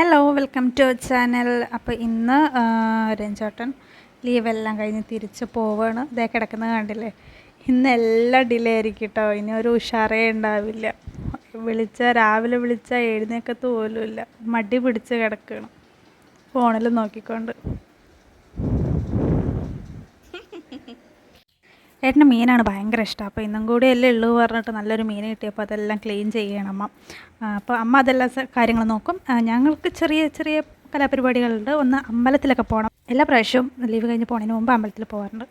Hello welcome to channel അപ്പോൾ ഇന്ന് രഞ്ചോട്ടൻ ലീവെല്ലാം കഴിഞ്ഞ് തിരിച്ച് പോവാണ്. ഇതേ കിടക്കുന്നത് കണ്ടില്ലേ? ഇന്ന് എല്ലാം ഡിലേ ആയിരിക്കും കേട്ടോ ഇനി ഒരു ഉഷാറേ ഉണ്ടാവില്ല. വിളിച്ച രാവിലെ വിളിച്ചാൽ എഴുന്നേക്കത്ത് പോലും ഇല്ല മടി പിടിച്ച് കിടക്കണം. ഫോണിൽ നോക്കിക്കൊണ്ട്. ഏട്ടന് മീനാണ് ഭയങ്കര ഇഷ്ടം. അപ്പോൾ ഇന്നും കൂടി അല്ലേ ഉള്ളൂ പറഞ്ഞിട്ട് നല്ലൊരു മീൻ കിട്ടിയപ്പോൾ അതെല്ലാം ക്ലീൻ ചെയ്യണം അമ്മ. അപ്പോൾ അമ്മ അതെല്ലാം കാര്യങ്ങൾ നോക്കും. ഞങ്ങൾക്ക് ചെറിയ ചെറിയ കലാപരിപാടികളുണ്ട്. ഒന്ന് അമ്പലത്തിലൊക്കെ പോകണം എല്ലാ പ്രാവശ്യവും ലീവ് കഴിഞ്ഞ് പോണതിന് മുമ്പ് അമ്പലത്തിൽ പോകാറുണ്ട്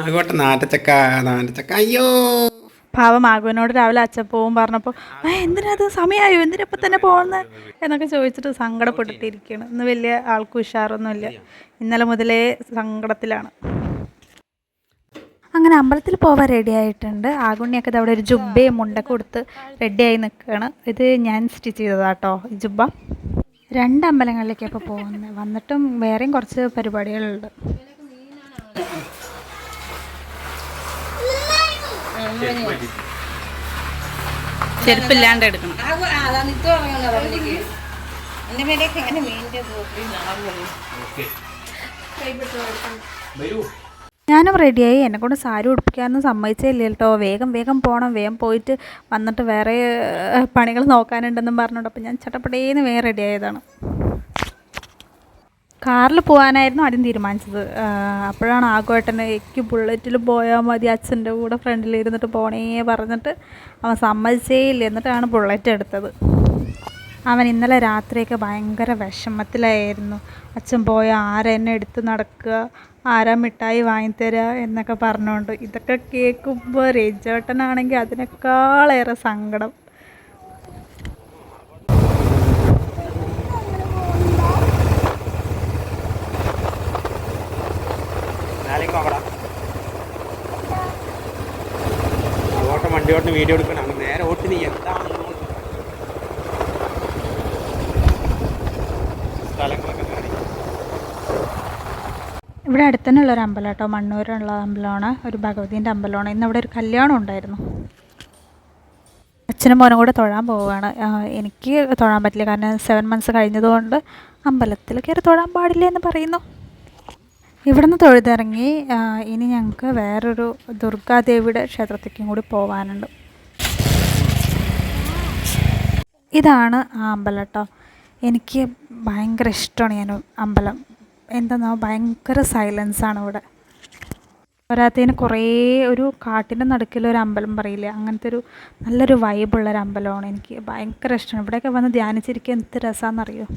ആകോട്ടെ നാട്ടച്ചക്ക നാട്ടച്ചക്ക. അയ്യോ! പാവം ആഗുവിനോട് രാവിലെ അച്ഛപ്പോവും പറഞ്ഞപ്പോൾ ആ എന്തിനാ അത് സമയമായോ എന്തിനാ ഇപ്പം തന്നെ പോകുന്നത് എന്നൊക്കെ ചോദിച്ചിട്ട് സങ്കടപ്പെട്ടിട്ടിരിക്കുകയാണ് ഇന്ന് വലിയ ആൾക്ക് ഉഷാറൊന്നുമില്ല ഇന്നലെ മുതലേ സങ്കടത്തിലാണ്. അങ്ങനെ അമ്പലത്തിൽ പോവാൻ റെഡി ആയിട്ടുണ്ട്. ആകുണ്ണിയൊക്കെ അവിടെ ഒരു ജുബ്ബയും മുണ്ടൊക്കെ കൊടുത്ത് റെഡിയായി നിൽക്കുകയാണ് ഇത് ഞാൻ സ്റ്റിച്ച് ചെയ്തതാട്ടോ ഈ ജുബ്ബ രണ്ട് അമ്പലങ്ങളിലേക്കൊക്കെ പോകുന്നത് വന്നിട്ടും വേറെയും കുറച്ച് പരിപാടികളുണ്ട്. ചെരുപ്പില്ലാണ്ട് എടുക്കണം. ഞാനും റെഡിയായി. എന്നെ കൊണ്ട് സാരി ഉടുപ്പിക്കാനൊന്നും സമ്മതിച്ചില്ല കേട്ടോ വേഗം വേഗം പോകണം വേഗം പോയിട്ട് വന്നിട്ട് വേറെ പണികൾ നോക്കാനുണ്ടെന്നും പറഞ്ഞോണ്ട്. അപ്പം ഞാൻ ചട്ടപ്പടേന്ന് വേഗം റെഡി ആയതാണ് കാറിൽ പോകാനായിരുന്നു ആദ്യം തീരുമാനിച്ചത്. അപ്പോഴാണ് ആഘോട്ടന് എനിക്ക് ബുള്ളറ്റിൽ പോയാൽ മതി അച്ഛന്റെ കൂടെ ഫ്രണ്ടിൽ ഇരുന്നിട്ട് പോണേ പറഞ്ഞിട്ട് അവൻ സമ്മതിച്ചേ ഇല്ല എന്നിട്ടാണ് ബുള്ളറ്റ് എടുത്തത്. അവൻ ഇന്നലെ രാത്രിയൊക്കെ ഭയങ്കര വിഷമത്തിലായിരുന്നു. അച്ഛൻ പോയ ആരെന്നെ എടുത്ത് നടക്കുക ആരാ മിഠായി വാങ്ങിത്തരിക എന്നൊക്കെ പറഞ്ഞുകൊണ്ട് ഇതൊക്കെ കേൾക്കുമ്പോൾ രജേട്ടനാണെങ്കിൽ അതിനേക്കാളേറെ സങ്കടം. നാളേക്ക് നോക്കടാ ഓട്ടം വണ്ടി ഓട്ടം വീഡിയോ എടുക്കണം. അങ്ങ് നേരെ ഓട്ടി നീ എന്താണ് സ്ഥലങ്ങളൊക്കെ കാണിക്കും. ഇവിടെ അടുത്തന്നെയുള്ള ഒരു അമ്പലം കേട്ടോ. മണ്ണൂരുള്ള അമ്പലമാണ്. ഒരു ഭഗവതീന്റെ അമ്പലമാണ്. ഇന്ന് അവിടെ ഒരു കല്യാണം ഉണ്ടായിരുന്നു. അച്ഛനും മോനും കൂടെ തൊഴാൻ പോവുകയാണ്. എനിക്ക് തൊഴാൻ പറ്റില്ല. കാരണം സെവൻ മന്ത്സ് കഴിഞ്ഞതുകൊണ്ട് അമ്പലത്തിൽ കയറി തൊഴാൻ പാടില്ല എന്ന് പറയുന്നു. ഇവിടുന്ന് തൊഴുതിറങ്ങി ഇനി ഞങ്ങൾക്ക് വേറൊരു ദുർഗാദേവിയുടെ ക്ഷേത്രത്തേക്കും കൂടി പോകാനുണ്ട് ഇതാണ് ആ അമ്പലം കേട്ടോ എനിക്ക് ഭയങ്കര ഇഷ്ടമാണ് ഞാൻ അമ്പലം. എന്താണെന്നോ ഭയങ്കര സൈലൻസാണ് ഇവിടെ. പോരാത്തതിന് കുറേ ഒരു കാട്ടിന്റെ നടുക്കിലൊരു അമ്പലം പറയില്ലേ അങ്ങനത്തെ ഒരു നല്ലൊരു വൈബുള്ളൊരു അമ്പലമാണ് എനിക്ക് ഭയങ്കര ഇഷ്ടമാണ്. ഇവിടെയൊക്കെ വന്ന് ധ്യാനിച്ചിരിക്കുക എന്ത് രസമാണെന്നറിയോ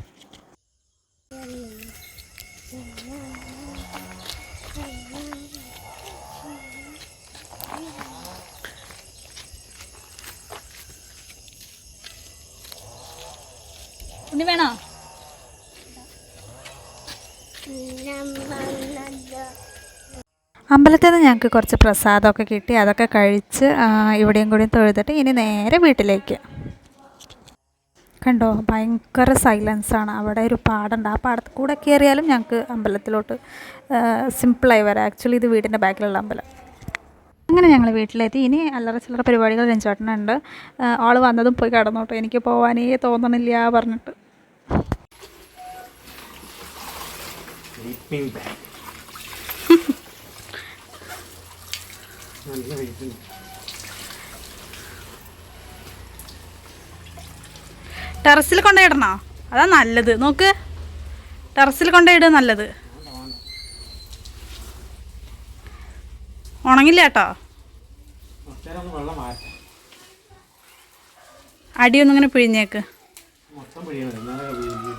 ഉണ്ണി വേണോ? അമ്പലത്തിൽ നിന്ന് ഞങ്ങൾക്ക് കുറച്ച് പ്രസാദമൊക്കെ കിട്ടി. അതൊക്കെ കഴിച്ച് ഇവിടെയും കൂടി തൊഴുതിട്ട് ഇനി നേരെ വീട്ടിലേക്ക്. കണ്ടോ? ഭയങ്കര സൈലൻസാണ് അവിടെ ഒരു പാടുണ്ട്. ആ പാടത്ത് കൂടെ കയറിയാലും ഞങ്ങൾക്ക് അമ്പലത്തിലോട്ട് സിമ്പിളായി വരാം. ആക്ച്വലി ഇത് വീടിന്റെ ബാക്കിലുള്ള അമ്പലം. അങ്ങനെ ഞങ്ങൾ വീട്ടിലെത്തി. ഇനി അല്ലറ ചില്ലറ പരിപാടികൾ രഞ്ചോട്ടനുണ്ട് ആൾ വന്നതും പോയി കിടന്നോട്ടോ. എനിക്ക് പോകാനേ തോന്നണില്ല പറഞ്ഞിട്ട്. സ്ലീപ്പിംഗ് ബാഗ് നല്ല വെയിറ്റ് ടെറസിൽ കൊണ്ടുപോയിടണോ അതാ നല്ലത്. നോക്ക്. ടെറസിൽ കൊണ്ടുപോയിടുക നല്ലത്. ഉണങ്ങില്ല കേട്ടോ? അടിയൊന്നിങ്ങനെ പിഴിഞ്ഞേക്ക്. മൊത്തം പിഴിയണം.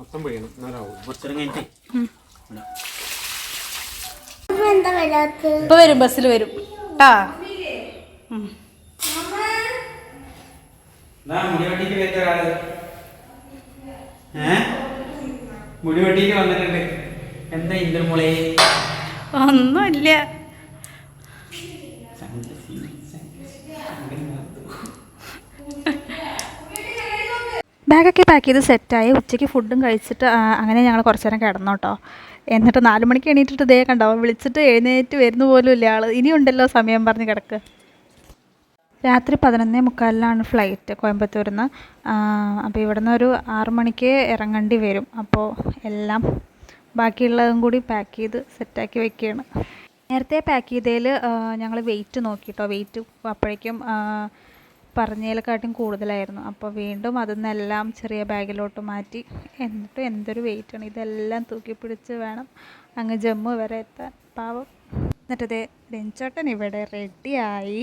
മൊത്തം പിഴിയണം എന്നാലാവും കുറച്ചേരം കഴിഞ്ഞിട്ട്. ഇപ്പൊ വരും ബസ്സിൽ വരും. കേട്ടാ മുടി വെട്ടിക്ക് വന്നിട്ടുണ്ട്. എന്താ ഒന്നുമില്ല. ബാഗൊക്കെ പാക്ക് ചെയ്ത് സെറ്റായി ഉച്ചയ്ക്ക് ഫുഡും കഴിച്ചിട്ട് അങ്ങനെ ഞങ്ങൾ കുറച്ച് നേരം കിടന്നു കേട്ടോ എന്നിട്ട് നാല് മണിക്ക് എണീറ്റിട്ട് ദേ കണ്ടോ വിളിച്ചിട്ട് എഴുന്നേറ്റ് വരുന്ന പോലും ഇല്ല ആൾ ഇനിയുണ്ടല്ലോ സമയം പറഞ്ഞ് കിടക്ക്. രാത്രി പതിനൊന്നേ മുക്കാലിലാണ് ഫ്ലൈറ്റ് കോയമ്പത്തൂരിൽ നിന്ന് അപ്പോൾ ഇവിടുന്ന് ഒരു ആറു മണിക്ക് ഇറങ്ങേണ്ടി വരും. അപ്പോൾ എല്ലാം ബാക്കിയുള്ളതും കൂടി പാക്ക് ചെയ്ത് സെറ്റാക്കി വെക്കുകയാണ് നേരത്തെ പാക്ക് ചെയ്തതിൽ ഞങ്ങൾ വെയിറ്റ് നോക്കിട്ടോ വെയിറ്റ് അപ്പോഴേക്കും പറഞ്ഞതിനെക്കാട്ടും കൂടുതലായിരുന്നു. അപ്പോൾ വീണ്ടും അതിൽ നിന്നെല്ലാം ചെറിയ ബാഗിലോട്ട് മാറ്റി. എന്നിട്ട് എന്തൊരു വെയിറ്റാണ് ഇതെല്ലാം തൂക്കി പിടിച്ച് വേണം അങ്ങ് ജമ്മു വരെ എത്താൻ. പാവം. എന്നിട്ടത് രഞ്ചോട്ടൻ ഇവിടെ റെഡിയായി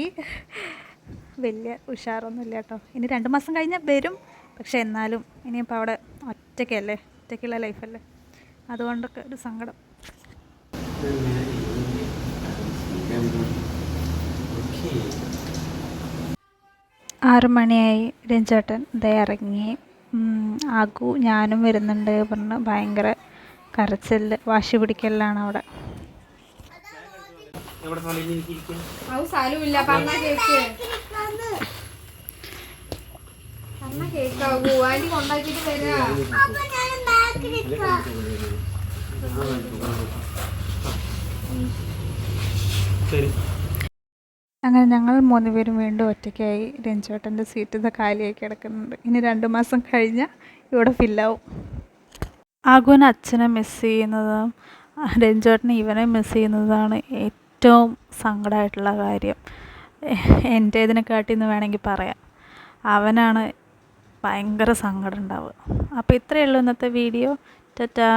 വലിയ ഉഷാറൊന്നുമില്ല കേട്ടോ. ഇനി രണ്ട് മാസം കഴിഞ്ഞാൽ വരും. പക്ഷെ എന്നാലും ഇനിയിപ്പോൾ അവിടെ ഒറ്റയ്ക്കല്ലേ? ഒറ്റയ്ക്കുള്ള ലൈഫല്ലേ അതുകൊണ്ടൊക്കെ ഒരു സങ്കടം. ആറ് മണിയായി രഞ്ജേട്ടൻ ദേ ഇറങ്ങി. ആകു ഞാനും വരുന്നുണ്ട് പറഞ്ഞ് ഭയങ്കര കരച്ചിൽ വാശി പിടിക്കലാണ് അവിടെ. ശരി. അങ്ങനെ ഞങ്ങൾ മൂന്ന് പേരും വീണ്ടും ഒറ്റയ്ക്കായി രഞ്ചോട്ടന്റെ സീറ്റ് ഇത് കാലിയായി കിടക്കുന്നുണ്ട്. ഇനി രണ്ട് മാസം കഴിഞ്ഞാൽ ഇവിടെ ഫില്ലാവും ആഗുവിന് അച്ഛനെ മിസ് ചെയ്യുന്നതും രഞ്ജേട്ടന് ഇവനെ മിസ് ചെയ്യുന്നതാണ് ഏറ്റവും സങ്കടമായിട്ടുള്ള കാര്യം. എന്റെ ഇതിനെക്കാട്ടിന്ന് വേണമെങ്കിൽ പറയാം. അവനാണ് ഭയങ്കര സങ്കടം ഉണ്ടാവുക. അപ്പോൾ ഇത്രയേ ഉള്ളൂ ഇന്നത്തെ വീഡിയോ ടാറ്റാ.